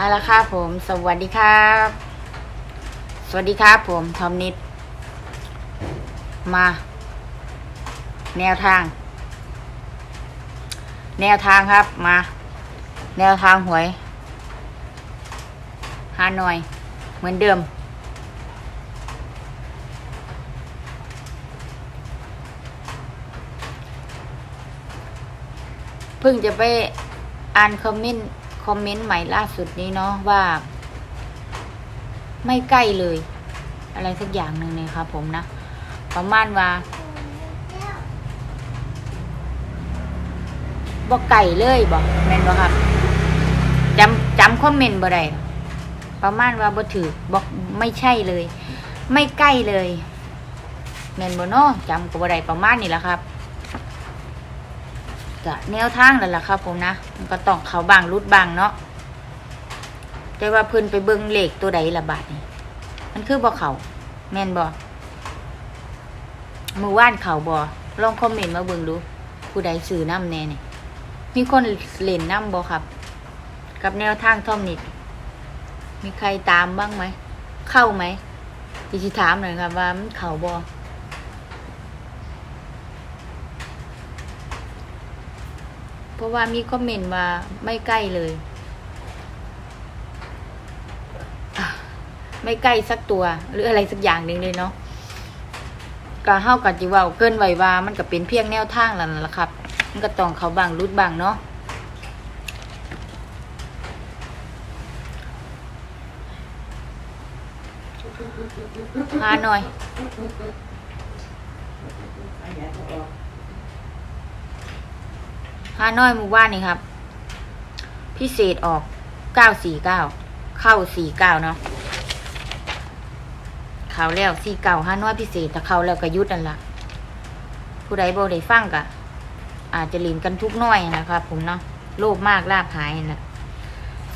เอาละครับผม สวัสดีครับ สวัสดีครับผมทอมนิด มา แนวทาง แนวทางครับมา แนวทางหวยฮานอย เหมือนเดิม เพิ่งจะไปอ่านคอมเมนต์ คอมเมนต์ใหม่ล่าสุดนี้เนาะว่า ไม่ใกล้เลย อะไรสักอย่างหนึ่งเนี่ยครับผมนะ ประมาณว่าบ่ไก่เลยบ่แม่นบ่ครับจำจำคอมเมนต์บ่ได้ประมาณว่าบ่ถือบอกไม่ใช่เลย ไม่ใกล้เลยแม่นบ่เนาะจำก็บ่ได้ประมาณนี้แหละครับ ก็แนวทางนั่นแหละครับผมนะมันก็ต้องเขาบางรุดบางเนาะแต่ว่าเพิ่นไปเบิ่งเหลขตัวใดละบาทนี่มันคือบ่เขาแม่นบ่มือว่านเขาบ่ลองคอมเมนต์มาเบิ่งดู ผู้ใดสื่อน้ำแน่นี่มีคนเล่นน้ำบ่ครับ กับแนวทางท่อมนิด มีใครตามบ้างไหม เข้าไหมดิจิถามหน่อยครับว่ามันเขาบ่ เพราะว่ามีคอมเมนต์มาไม่ใกล้เลย ไม่ใกล้สักตัว หรืออะไรสักอย่างหนึ่งเลยเนาะก็เฮากับจิว้าเกินไว้ว่ามันก็เป็นเพียงแนวทางแล้วนั่นล่ะครับ มันก็ต้องเขาบางรุดบางเนาะหาหน่อย หาน้อยหมู่บ้านนี่ครับ พิเศษออกเก้าสี่เก้าเข้าสี่เก้าเนาะเขาแล้วสี่เก้าห้าน้อยพิเศษแต่เขาแล้วก็ยุดนั่นละผู้ใดบ่ได้ฟังก็อาจจะหลินกันทุกน้อยนะครับผมเนาะโลภมากลาบหายนะ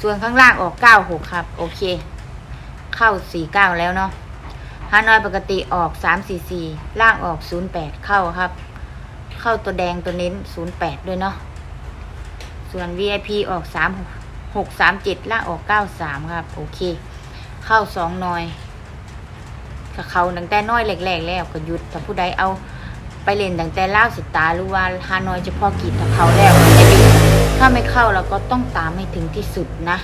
ส่วนข้างล่างออกเก้าหกครับ โอเค เข้าสี่เก้าแล้วเนาะห้าน้อยปกติออกสามสี่สี่ล่างออกศูนย์แปดเข้าครับ เข้าตัวแดงตัวเน้นศูนย์แปดด้วยเนาะ ส่วน VIP ออกสามหกสามเจ็ดล่าออกเก้าสามครับ โอเค เข้าสองหน่อยถ้าเขาตั้งแต่น้อยแรกๆแล้วก็หยุดถ้าผู้ใดเอาไปเล่นตั้งแต่ล่าวสิตาหรือว่าฮานอยเฉพาะกิจถ้าเขาแล้วจะดีถ้าไม่เข้าเราก็ต้องตามให้ถึงที่สุดนะ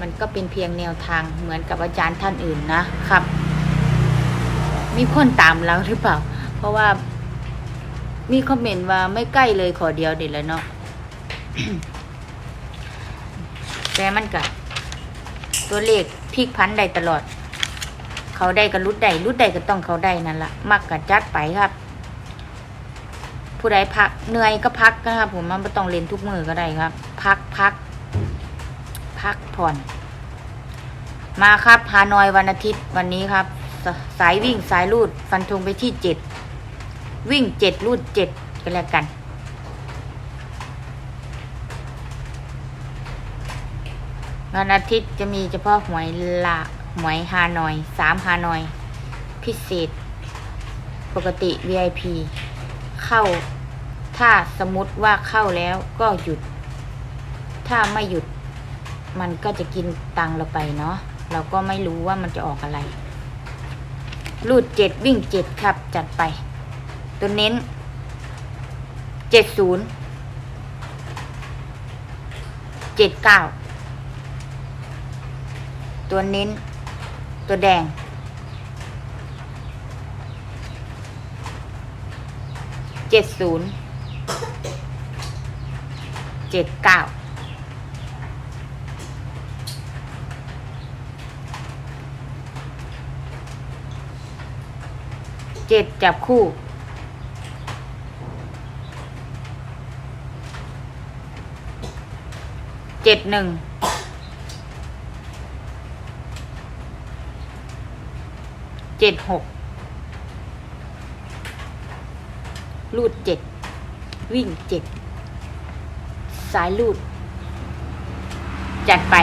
มันก็เป็นเพียงแนวทางเหมือนกับอาจารย์ท่านอื่นนะครับ มีคนตามเราหรือเปล่า เพราะว่ามีคอมเมนต์ว่าไม่ใกล้เลยขอเดียวเด็ดแล้วเนาะ แต่มันก็ตัวเลขพลิกพันได้ตลอด เขาได้ก็รุดได้รุดได้ก็ต้องเขาได้นั่นละมักกับจัดไปครับ ผู้ใดพักเหนื่อยก็พักนะครับ ผมมันไม่ต้องเล่นทุกมือก็ได้ครับ พักพัก พักผ่อน มาครับฮานอยวันอาทิตย์วันนี้ครับสสายวิ่งสายลูดฟันธงไปที่เจ็ดวิ่งเจ็ดรูดเจ็ดก็แล้วกัน วันอาทิตย์จะมีเฉพาะหวยลาหวยฮานอยสามฮานอย พิเศษ ปกติ VIP เข้า ถ้าสมมติว่าเข้าแล้วก็หยุด ถ้าไม่หยุด มันก็จะกินตังเราไปเนาะเราก็ไม่รู้ว่ามันจะออกอะไร รูดเจ็ดวิ่งเจ็ดครับ จัดไป ตัวเน้นเจ็ดศูนย์เจ็ดเก้า ตัวเน้น ตัวแดง เจ็ดศูนย์ เจ็ดเก้า เจ็ดจับคู่เจ็ดหนึ่ง เจ็ดหกลูดเจ็ดวิ่งเจ็ดสายลูด จัดไป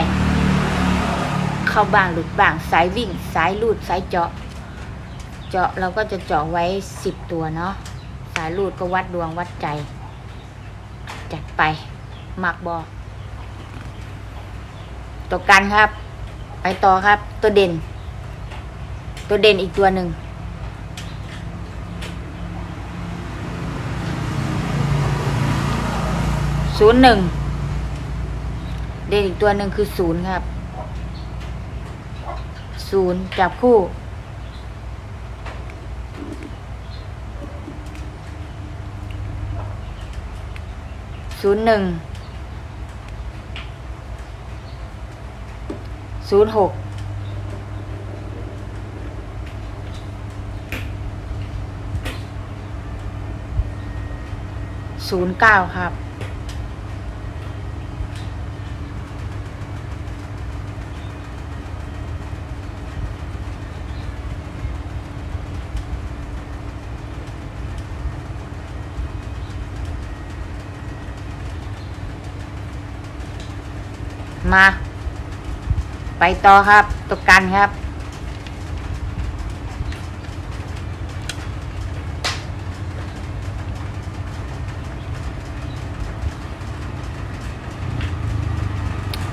เข้าบางหลุดบางสายวิ่ง สายลูดสายเจาะ เจาะเราก็จะเจาะไว้สิบตัวเนาะสายลูดก็วัดดวงวัดใจ จัดไปหมักบอตัวกันครับ ไปต่อครับ ตัวเด่น ตัวเด่นอีกตัวหนึ่งศูนย์หนึ่งเด่นอีกตัวหนึ่งคือศูนย์ครับศูนย์จับคู่ศูนย์หนึ่งศูนย์หก ศูนย์เก้าครับ มา ไปต่อครับตัวกันครับ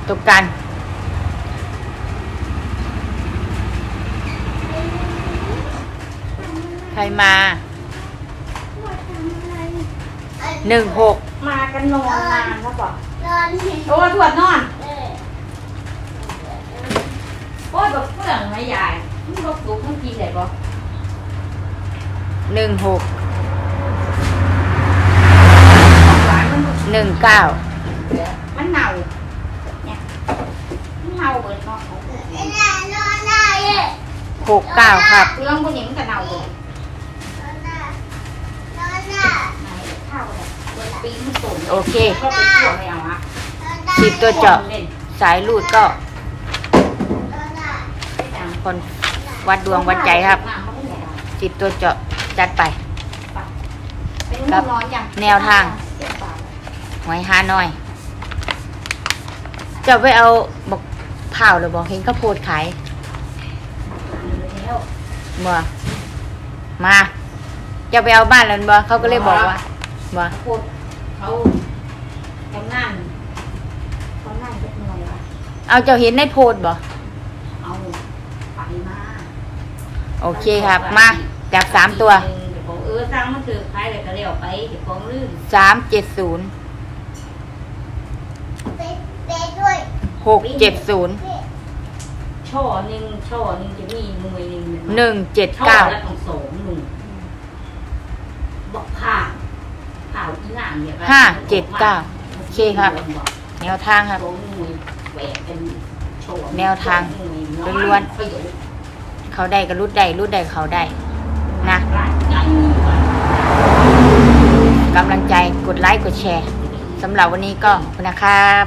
ตัวกันใครมาหนึ่งหกมากันนอนนานแล้วบอกนอนเห็นโอ้ทวดนอนเออโอ้ยแบบเฟื่องไม่ใหญ่มันบอกสูงมันกินได้บ่หนึ่งหกหวานมันบ่หนึ่งเก้า มันเน่าเนี่ยมันเน่าเบิดเนาะ ไอ้น่ะนอนได้เย่ หกเก้าครับ เรื่องพวกนี้มันก็เน่าเบิดนอนได้นอนได้ไหนข้าวเนี่ยเบิดปีมันสูงโอเค ก็ไปเกี่ยวไม่เอาอะนอนได้สิบตัวเจาะล่นสายรูดก็นอนได้ไปจังคนวัดดวงวัดใจครับน้ำมันก็แหละสิบตัวเจาะจัดไปเป็นครับร้อนอย่างแนวทางหอยฮาหน่อย จะไปเอาบอกเผาหรือบอกเห็นข้าวโพดขายแล้ว บ่มาจะไปเอาบ้านแล้วบ่เขาก็เลยบอกว่าบ่พูดเขากำนันกำนันเล็กน้อยวะเอาเจ้าเห็นในโพดบ่เอาไปมาโอเคครับ มาจากสามตัวเดี๋ยวบอกเออสร้างมันคือใครเลยก็เรียกไปเดี๋ยวของลื่นสามเจ็ดศูนย์เป๊ะเป๊ะด้วยหกเจ็ดศูนย์เป๊ะ ช่อหนึ่งช่อหนึ่งจะมีหน่วยหนึ่งหนึ่งเจ็ดช่อเก้าละของสองหนึ่งบอกผ่าผ่าที่หน้าเนี่ยห้าเจ็ดเก้าโอเคครับ แนวทางครับสองหน่วยแหวกเป็นช่อแนวทางหน่วยล้วนๆประโยชน์เขาได้ก็รุดได้รุดได้เขาได้นะร้านใหญ่กำลังใจกดไลค์กดแชร์สำหรับวันนี้ก็ขอบคุณนะครับ